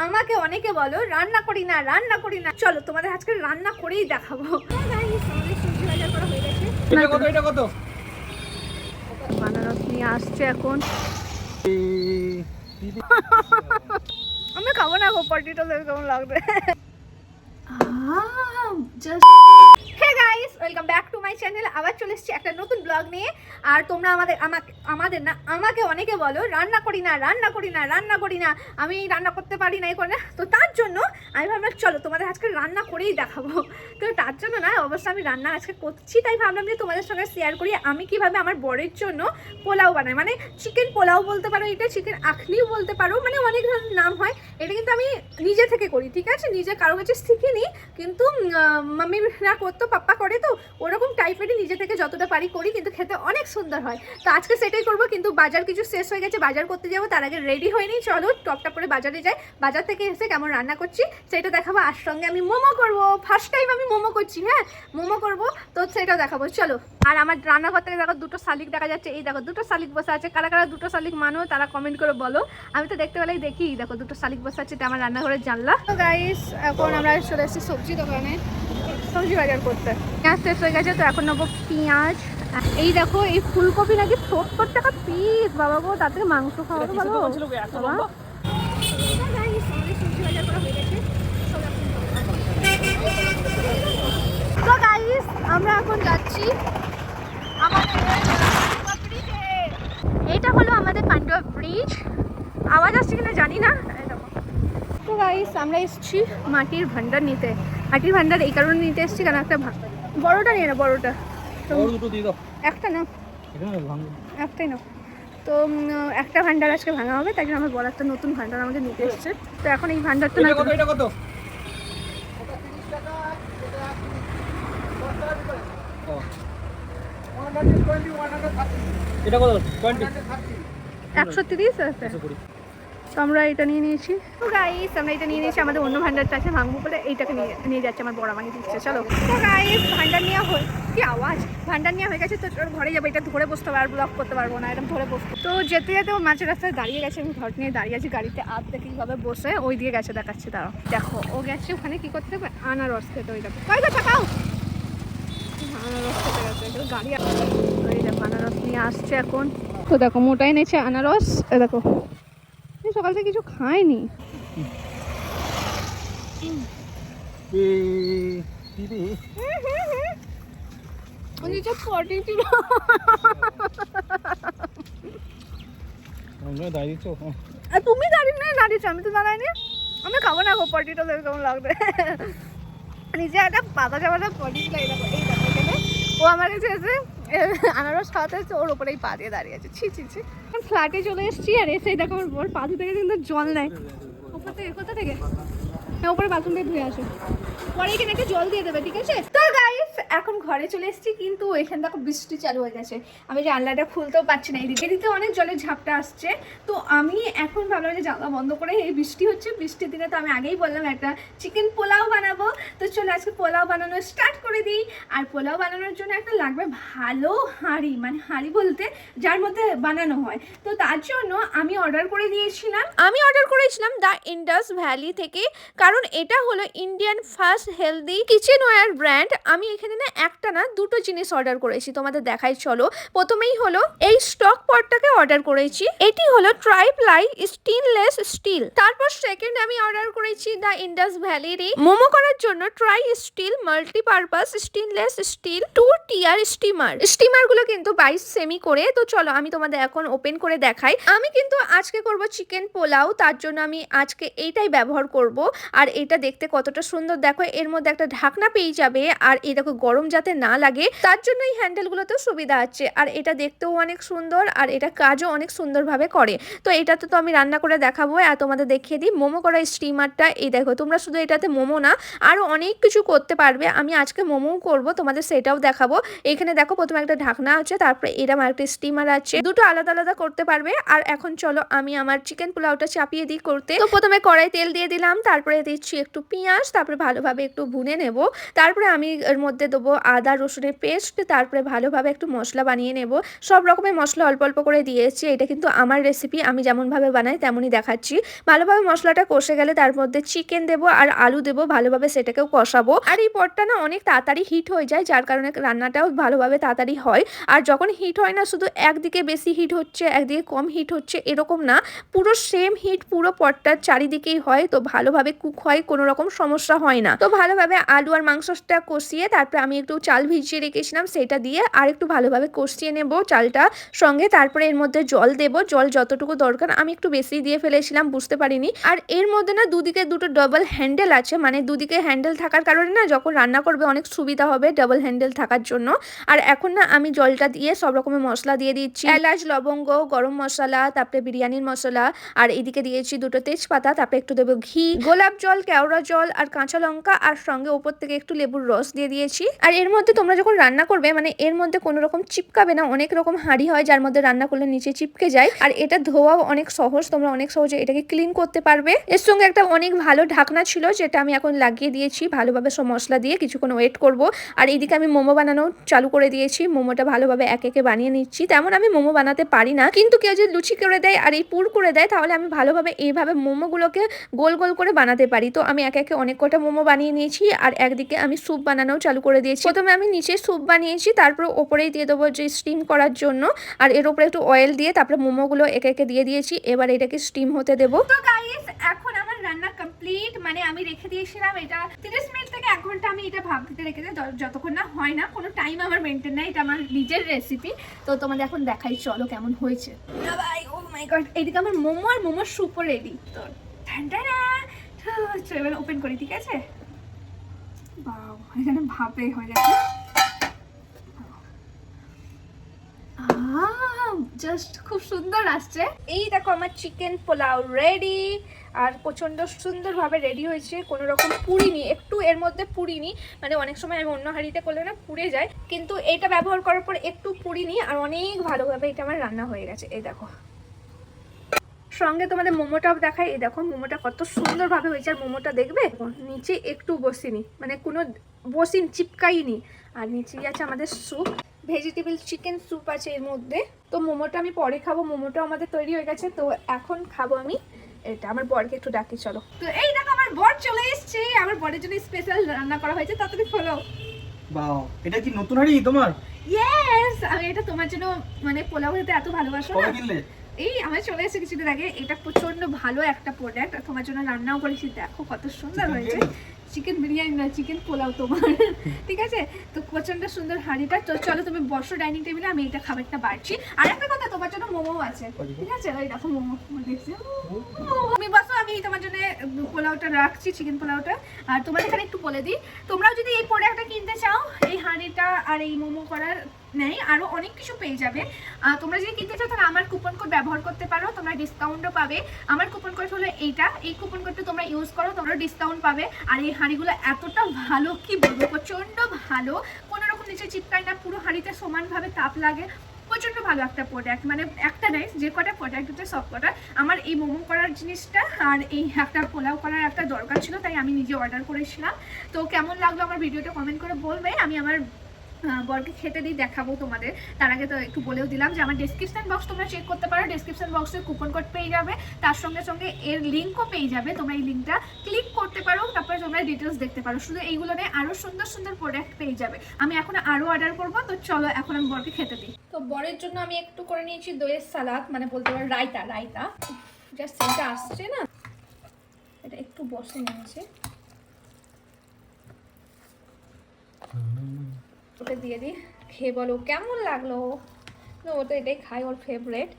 আমাকে অনেকে বলো রান্না করি না রান্না করি না। চলো তোমাদের আজকে রান্না করেই দেখাবো। হয়ে আনারস নিয়ে আসছে এখন। আমি খাব না গো পার্টিটা দেখে কেমন লাগবে guys welcome back to my channel আবার চলে এসেছি একটা নতুন ব্লগ নিয়ে। আর তোমরা আমাদের, আমাকে, আমাদের না, আমাকে অনেকে বলো, রান্না করি না, রান্না করি না, রান্না করি না, আমি রান্না করতে পারি না এই করে না। তো তার জন্য আমি ভাবলাম, চলো তোমাদের আজকে রান্না করেই দেখাবো। তো তার জন্য না, অবশ্য আমি রান্না আজকে করছি, তাই ভাবলাম যে তোমাদের সঙ্গে শেয়ার করি। আমি কীভাবে আমার বরের জন্য পোলাও বানাই মানে চিকেন পোলাও বলতে পারো এটা চিকেন আখলিও বলতে পারো মানে অনেক ধরনের নাম হয়। এটা কিন্তু আমি নিজে থেকে করি, ঠিক আছে? নিজে কারও কাছে শিখিনি, কিন্তু মাম্মিরা করতো, পাপ্পা করে, তো ওরকম টাইপেরই নিজে থেকে যতটা পারি করি, কিন্তু খেতে অনেক সুন্দর হয়। তো আজকে সেটাই করব, কিন্তু বাজার কিছু শেষ হয়ে গেছে, বাজার করতে যাব, তার আগে রেডি হয়ে নিই চলো টপটা করে বাজারে যাই। বাজার থেকে এসে কেমন রান্না করছি, সেটা দেখাবো, আর সঙ্গে আমি মোমো করব। ফার্স্ট টাইম আমি মোমো করছি হ্যাঁ? মোমো করব, তো সেটাও দেখাবো, চলো। আর আমার রান্নাঘর থেকে দেখো দুটো শালিক দেখা যাচ্ছে, এই দেখো দুটো শালিক বসে আছে। কারা কারা দুটো শালিক মানো, তারা কমেন্ট করে বলো। আমি তো দেখতে পেলাই দেখি দেখো দুটো শালিক বসে আছে, এটা আমার রান্নাঘরের জানলা। তো গাইস এখন আমরা চলে এসেছি সবজি দোকানে। সবজি বাজার করতে। পেঁয়াজ শেষ হয়ে গেছে তো এখন নেব পেঁয়াজ। এই দেখো এই ফুলকপি নাকি সত্তর টাকা পিস বাবা গো তার থেকে মাংস খাওয়া তো ভালো। তো গাইস আমরা এখন যাচ্ছি। এইটা হলো আমাদের পান্ডুয়া ব্রিজ আওয়াজ আসছে কিনা জানি না। তো গাইস আমরা এসেছি মাটির ভান্ডার নিতে। মাটির ভান্ডার এই কারণে নিতে এসেছি কারণ একটা ভা- বড়টা নিয়ে না বড়টা। একটা না একটাই না তো একটা ভান্ডার আজকে ভাঙা হবে তাই জন্য আমার বড় একটা নতুন ভান্ডার আমাকে নিতে এসেছে। তো এখন এই ভান্ডারটা না কত একশো তিরিশ আছে। তো আমরা এটা নিয়ে নিয়েছি। তো গাইস আমরা এটা নিয়ে নিয়েছি। আমাদের অন্য ভান্ডারটা আছে, ভাঙবো বলে এইটাকে নিয়ে নিয়ে যাচ্ছে আমার বড় মানি দিচ্ছে। চলো। তো গাইস ভান্ডার নেওয়া হয়ে কি আওয়াজ? ভান্ডার নেওয়া হয়ে গেছে তো ঘরে যাব। এটা ধরে বসতে পারব ব্লক করতে পারব না, এরকম ধরে বসতে। তো যেতে যেতে ও মাঝের রাস্তায় দাঁড়িয়ে গেছে, আমি ঘর নিয়ে দাঁড়িয়ে আছি, গাড়িতে আপ দেখে কীভাবে বসে। ওই দিয়ে গেছে, দেখাচ্ছে তারা দেখো, ও গেছে ওখানে, কি করতে হবে? আনারস খেতে, ওই দেখো। কই গেছে পাও আনারস খেতে গেছে গাড়ি আনারস নিয়ে আসছে এখন। তো দেখো, মোটাই নেছে আনারস। দেখো সকাল থেকে কিছু খায়নি আর তুমি দাঁড়িয়ে না দাঁড়িয়েছো আমি তো দাঁড়াইনি। আমি খাব না গো পটিটা দেখে কেমন লাগবে? নিজে একটা পাতা চাপাটা পটি এই দেখো ও আমার কাছে এসে আনারস খাওয়াতে হচ্ছে, ওর ওপরেই পা দিয়ে দাঁড়িয়ে আছে। ছি ছি ছি। ফ্ল্যাটে চলে এসেছি, আর এসেই দেখো আমার বোর পা ধুতে কিন্তু জল নেয়। ওপর থেকে, কোথা থেকে? হ্যাঁ ওপরে বাথরুম থেকে ধুয়ে আসো। পরে এখানে একটা জল দিয়ে দেবে, ঠিক আছে? তো এখন ঘরে চলে এসেছি, কিন্তু এখানে দেখো বৃষ্টি চালু হয়ে গেছে। আমি জানলাটা খুলতেও পারছি না, এদিকে এদিকে অনেক জলের ঝাপটা আসছে। তো আমি এখন ভাবলাম যে জানলা বন্ধ করে এই বৃষ্টি হচ্ছে, বৃষ্টির দিনে তো আমি আগেই বললাম একটা চিকেন পোলাও বানাবো। তো চলো আজকে পোলাও বানানো স্টার্ট করে দিই। আর পোলাও বানানোর জন্য একটা লাগবে ভালো হাঁড়ি মানে হাঁড়ি বলতে যার মধ্যে বানানো হয়। তো তার জন্য আমি অর্ডার করে দিয়েছিলাম। আমি অর্ডার করেছিলাম দ্য ইন্ডাস ভ্যালি থেকে, কারণ এটা হলো Indian first healthy kitchenware brand আমি এখানে না একটা না দুটো জিনিস অর্ডার করেছি তোমাদের দেখাই, চলো। প্রথমেই হলো এই স্টক পটটাকে অর্ডার করেছি। এটি হলো ট্রাই প্লাই স্টিনলেস স্টিল তারপর সেকেন্ড আমি অর্ডার করেছি দ্য ইন্ডাস ভ্যালিরই মোমো করার জন্য tri steel multipurpose stainless steel two tier steamer স্টিমারগুলো কিন্তু বাইশ সেমি করে। তো চলো আমি তোমাদের এখন ওপেন করে দেখাই। আমি কিন্তু আজকে করব চিকেন পোলাও, তার জন্য আমি আজকে এইটাই ব্যবহার করব। আর এটা দেখতে কতটা সুন্দর। দেখো, এর মধ্যে একটা ঢাকনা পেয়ে যাবে। আর এই দেখো গরম যাতে না লাগে, তার জন্য এই হ্যান্ডেলগুলোতেও সুবিধা আছে। আর এটা দেখতেও অনেক সুন্দর, আর এটা কাজও অনেক সুন্দরভাবে করে। তো এটাতে তো আমি রান্না করে দেখাবো, আর তোমাদের দেখিয়ে দিই। মোমো করা স্টিমারটা এই দেখো, তোমরা শুধু এটাতে মোমো না, আরও অনেক কিছু করতে পারবে। আমি আজকে মোমোও করব, তোমাদের সেটাও দেখাবো। এখানে দেখো, প্রথমে একটা ঢাকনা আছে, তারপরে এরম একটা স্টিমার আছে। দুটো আলাদা আলাদা করতে পারবে। আর এখন চলো, আমি আমার চিকেন পোলাওটা চাপিয়ে দিই করতে। তো প্রথমে কড়াই তেল দিয়ে দিলাম, তারপরে দিচ্ছি একটু পেঁয়াজ, তারপরে ভালোভাবে একটু ভুনে নেব। তারপরে আমি এর মধ্যে দেবো, আদা, রসুনের পেস্ট তারপরে ভালোভাবে একটু মশলা বানিয়ে নেব। সব রকমের মশলা অল্প অল্প করে দিয়েছি। এটা কিন্তু আমার রেসিপি আমি যেমনভাবে বানাই তেমনই দেখাচ্ছি। ভালোভাবে মশলাটা কষে গেলে তার মধ্যে চিকেন দেবো আর আলু দেবো, ভালোভাবে সেটাকেও কষাবো। আর এই পটটা না অনেক তাড়াতাড়ি হিট হয়ে যায়, যার কারণে রান্নাটাও ভালোভাবে তাড়াতাড়ি হয়। আর যখন হিট হয় না, শুধু একদিকে বেশি হিট হচ্ছে, একদিকে কম হিট হচ্ছে, এরকম না। পুরো সেম হিট পুরো পটটার চারিদিকেই হয়। তো ভালোভাবে কুক হয়, কোনো রকম সমস্যা হয় না। তো ভালোভাবে আলু আর মাংসটা কষিয়ে তারপরে আমি একটু চাল ভিজিয়ে রেখেছিলাম, সেটা দিয়ে আর একটু ভালোভাবে কষিয়ে নেব চালটা সঙ্গে। তারপরে এর মধ্যে জল দেব, জল যতটুকু দরকার। আমি একটু বেশি দিয়ে ফেলেছিলাম, বুঝতে পারিনি। আর এর মধ্যে না দুদিকে দুটো ডবল হ্যান্ডেল আছে মানে দুদিকে হ্যান্ডেল থাকার কারণে না যখন রান্না করবে অনেক সুবিধা হবে ডবল হ্যান্ডেল থাকার জন্য। আর এখন না আমি জলটা দিয়ে সব রকমের মশলা দিয়ে দিচ্ছি। এলাচ, লবঙ্গ, গরম মশলা, তারপরে বিরিয়ানির মশলা, আর এদিকে দিয়েছি দুটো তেজপাতা, তারপরে একটু দেবো ঘি। গোলাপ জল, কেওড়া জল, আর কাঁচা লঙ্কা, আর সঙ্গে ওপর থেকে একটু লেবুর রস দিয়ে দিয়েছি। আর এর মধ্যে তোমরা যখন রান্না করবে মানে এর মধ্যে কোনো রকম চিপকাবে না, অনেক রকম হাঁড়ি হয় যার মধ্যে রান্না করলে নিচে চিপকে যায়। আর এটা ধোয়াও অনেক সহজ, তোমরা অনেক সহজে এটাকে ক্লিন করতে পারবে। এর সঙ্গে একটা অনেক ভালো ঢাকনা ছিল, যেটা আমি এখন লাগিয়ে দিয়েছি ভালোভাবে সব মশলা দিয়ে কিছুক্ষণ ওয়েট করব। আর এইদিকে আমি মোমো বানানো চালু করে দিয়েছি, মোমোটা ভালোভাবে এক একে বানিয়ে নিচ্ছি। তেমন আমি মোমো বানাতে পারি না, কিন্তু কেউ যদি লুচি করে দেয় আর এই পুর করে দেয়, তাহলে আমি ভালোভাবে এইভাবে মোমোগুলোকে গোল গোল করে বানাতে পারি। তো আমি এক একে অনেক কটা মোমো বানিয়ে নিয়েছি, আর একদিকে আমি স্যুপ বানানোও চালু করে দিয়েছি। প্রথমে আমি নিচে স্যুপ বানিয়েছি, তারপর ওপরেই দিয়ে দেবো যে স্টিম করার জন্য। আর এর উপরে একটু অয়েল দিয়ে তারপরে মোমোগুলো একে একে দিয়ে দিয়েছি। এবার এটাকে স্টিম হতে দেবো। তো গাইস এখন আমার রান্না কমপ্লিট মানে আমি রেখে দিয়েছিলাম এটা। 30 মিনিট থেকে এক ঘণ্টা আমি এটা ভাব দিতে রেখে দিই যতক্ষণ না হয় না, কোনো টাইম আমার মেনটেন নাই, এটা আমার নিজের রেসিপি তো তোমাদের এখন দেখাই, চলো কেমন হয়েছে। না ও মাই গড এইদিকে আমার মোমো আর মোমোর স্যুপও রেডি তো ঠান্ডা চলো এবার ওপেন করি, ঠিক আছে? এখানে ভাপে হয়ে গেছে জাস্ট খুব সুন্দর আসছে। এই দেখো আমার চিকেন পোলাও রেডি আর প্রচণ্ড সুন্দরভাবে রেডি হয়েছে, কোনো রকম পুড়িনি একটু এর মধ্যে পুড়িনি মানে অনেক সময় আমি অন্য হাঁড়িতে করলে না পুড়ে যায়, কিন্তু এটা ব্যবহার করার পর একটু পুড়িনি আর অনেক ভালোভাবে এটা আমার রান্না হয়ে গেছে, এই দেখো। সঙ্গে তোমাদের মোমোটাও দেখাই। এই দেখো মোমোটা কত সুন্দরভাবে হয়েছে আর মোমোটা দেখবে? নিচে একটু বসিনি মানে কোনো বসিন চিপকাইনি। আর নিচে আছে আমাদের স্যুপ ভেজিটেবল চিকেন স্যুপ আছে এর মধ্যে। তো মোমোটা আমি পরে খাব মোমোটা আমাদের তৈরি হয়ে গেছে। তো এখন খাব আমি এটা। আমার বরকে একটু ডাকি চলো। তো এই দেখো আমার বর চলে এসেছে। আমার বরের জন্য স্পেশাল রান্না করা হয়েছে তাড়াতাড়ি খোলো। বাও এটা কি নতুন হাড়ি তোমার? ইয়েস আমি এটা তোমার জন্য মানে পোলাও খেতে এত ভালোবাসো না? কিনলে? এই আমার চলে এসে কিছুদিন আগে এটা প্রচণ্ড ভালো একটা প্রোডাক্ট তোমার জন্য রান্নাও করেছি। দেখো কত সুন্দর হয়েছে। চিকেন বিরিয়ানি না চিকেন পোলাও তোমার। ঠিক আছে? তো প্রচণ্ড সুন্দর হাঁড়িটা। তো চলো তুমি বসো ডাইনিং টেবিলে আমি এটা খাবারটা বাড়ছি। আর একটা কথা তোমার জন্য মোমো আছে। ঠিক আছে? ওই দেখো মোমো দেখছি। তুমি বসো আমি তোমার জন্য পোলাওটা রাখছি চিকেন পোলাওটা। আর তোমার এখানে একটু বলে দিই তোমরাও যদি এই প্রোডাক্টটা কিনতে চাও এই হাঁড়িটা আর এই মোমো করার নেই আরও অনেক কিছু পেয়ে যাবে। তোমরা যদি কিনতে চাও তাহলে আমার কুপন কোড ব্যবহার করতে পারো তোমরা ডিসকাউন্টও পাবে। আমার কুপন কোড হলো এইটা। এই কুপন কোডটা তোমরা ইউজ করো তোমরা ডিসকাউন্ট পাবে। আর এই হাঁড়িগুলো এতটা ভালো, কি বলব? প্রচণ্ড ভালো। কোনো রকম নিচে চিপকায় না, পুরো হাঁড়িতে সমানভাবে তাপ লাগে। প্রচণ্ড ভালো একটা প্রোডাক্ট মানে একটা নাই যে কটা প্রোডাক্ট হচ্ছে সব কটা। আমার এই মোমো করার জিনিসটা আর এই একটা পোলাও করার একটা দরকার ছিল, তাই আমি নিজে অর্ডার করেছিলাম। তো কেমন লাগল আমার ভিডিওটা কমেন্ট করে বলবে। আমি আমার বরকে খেতে দিই দেখাবো তোমাদের। তার আগে তো একটু বলেও দিলাম যে আমার ডেসক্রিপশন বক্স তোমরা চেক করতে পারো। ডেসক্রিপশন বক্সে কুপন কোড পেয়ে যাবে। তার সঙ্গে সঙ্গে এর লিঙ্কও পেয়ে যাবে। তোমরা এই লিঙ্কটা ক্লিক করতে পারো। তারপরে তোমরা ডিটেলস দেখতে পারো। শুধু এইগুলো নিয়ে আরও সুন্দর সুন্দর প্রোডাক্ট পেয়ে যাবে। আমি এখন আরও অর্ডার করব। তো চলো এখন আমি বরকে খেতে দিই। তো বরের জন্য আমি একটু করে নিয়েছি দইয়ের সালাদ মানে বলতে পারো রায়তা রায়তা। জাস্ট সেটা আসছে না? এটা একটু বসে নিয়েছে। ওটা দিয়ে দিই। খেয়ে বলো, কেমন লাগল? ও তো এটাই খায় ওর ফেভারেট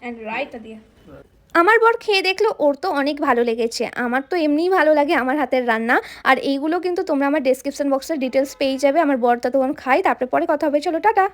অ্যান্ড রাইটা দিয়ে। আমার বর খেয়ে দেখল, ওর তো অনেক ভালো লেগেছে। আমার তো এমনিই ভালো লাগে আমার হাতের রান্না। আর এইগুলো কিন্তু তোমরা আমার ডেসক্রিপশন বক্সের ডিটেলস পেয়ে যাবে। আমার বর তখন খাই তারপরে পরে কথা হবে। চলো, টাটা।